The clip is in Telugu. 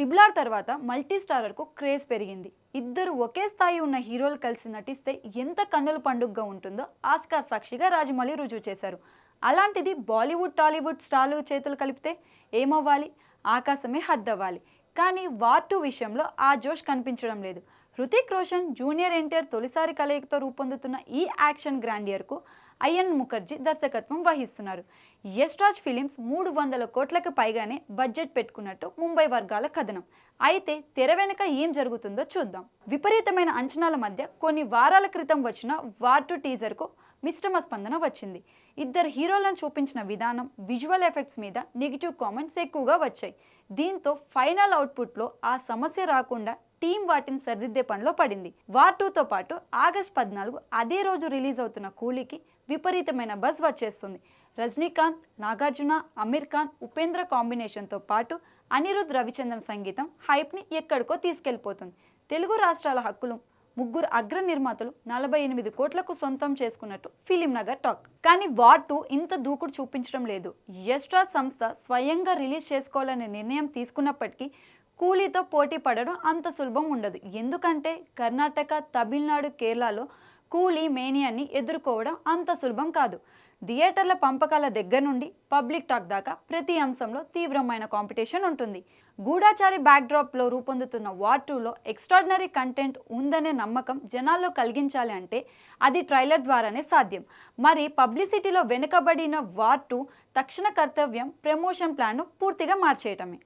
ట్రిబుల్ ఆర్ తర్వాత మల్టీ స్టారర్కు క్రేజ్ పెరిగింది. ఇద్దరు ఒకే స్థాయి ఉన్న హీరోలు కలిసి నటిస్తే ఎంత కన్నుల పండుగగా ఉంటుందో ఆస్కార్ సాక్షిగా రాజమౌళి రుజువు చేశారు. అలాంటిది బాలీవుడ్ టాలీవుడ్ స్టార్లు చేతులు కలిపితే ఏమవ్వాలి? ఆకాశమే హద్దవ్వాలి. కానీ వార్ టూ విషయంలో ఆ జోష్ కనిపించడం లేదు. హృతిక్ రోషన్ జూనియర్ ఎన్టీఆర్ తొలిసారి కలయికతో రూపొందుతున్న ఈ యాక్షన్ గ్రాండియర్కు అయ్యన్ ముఖర్జీ దర్శకత్వం వహిస్తున్నారు. యష్ రాజ్ ఫిలిమ్స్ మూడు వందల కోట్లకు పైగానే బడ్జెట్ పెట్టుకున్నట్టు ముంబై వర్గాల కథనం. అయితే తెర వెనుక ఏం జరుగుతుందో చూద్దాం. విపరీతమైన అంచనాల మధ్య కొన్ని వారాల క్రితం వచ్చిన వార్ టు టీజర్కు మిశ్రమ స్పందన వచ్చింది. ఇద్దరు హీరోలను చూపించిన విధానం విజువల్ ఎఫెక్ట్స్ మీద నెగిటివ్ కామెంట్స్ ఎక్కువగా వచ్చాయి. దీంతో ఫైనల్ అవుట్పుట్లో ఆ సమస్య రాకుండా టీం వాటిని సరిదిద్దే పనిలో పడింది. వార్ టూతో పాటు ఆగస్ట్ పద్నాలుగు అదే రోజు రిలీజ్ అవుతున్న కూలీకి విపరీతమైన బజ్ వచ్చేస్తుంది. రజనీకాంత్ నాగార్జున అమీర్ ఖాన్ ఉపేంద్ర కాంబినేషన్తో పాటు అనిరుద్ రవిచంద్రన్ సంగీతం హైప్ని ఎక్కడికో తీసుకెళ్ళిపోతుంది తెలుగు రాష్ట్రాల హక్కులు ముగ్గురు అగ్ర నిర్మాతలు నలభై ఎనిమిది కోట్లకు సొంతం చేసుకున్నట్టు ఫిలిం నగర్ టాక్. కానీ వార్ టూ ఇంత దూకుడు చూపించడం లేదు. యస్ట్రా సంస్థ స్వయంగా రిలీజ్ చేసుకోవాలనే నిర్ణయం తీసుకున్నప్పటికీ కూలీతో పోటీ పడడం అంత సులభం ఉండదు. ఎందుకంటే కర్ణాటక తమిళనాడు కేరళలో కూలీ మేనియాన్ని ఎదుర్కోవడం అంత సులభం కాదు. థియేటర్ల పంపకాల దగ్గర నుండి పబ్లిక్ టాక్ దాకా ప్రతి అంశంలో తీవ్రమైన కాంపిటీషన్ ఉంటుంది. గూఢాచారి బ్యాక్డ్రాప్లో రూపొందుతున్న వార్ టూలో ఎక్స్ట్రాడినరీ కంటెంట్ ఉందనే నమ్మకం జనాల్లో కలిగించాలి అంటే అది ట్రైలర్ ద్వారానే సాధ్యం. మరి పబ్లిసిటీలో వెనుకబడిన వార్ టూ తక్షణ కర్తవ్యం ప్రమోషన్ ప్లాన్ను పూర్తిగా మార్చేయటమే.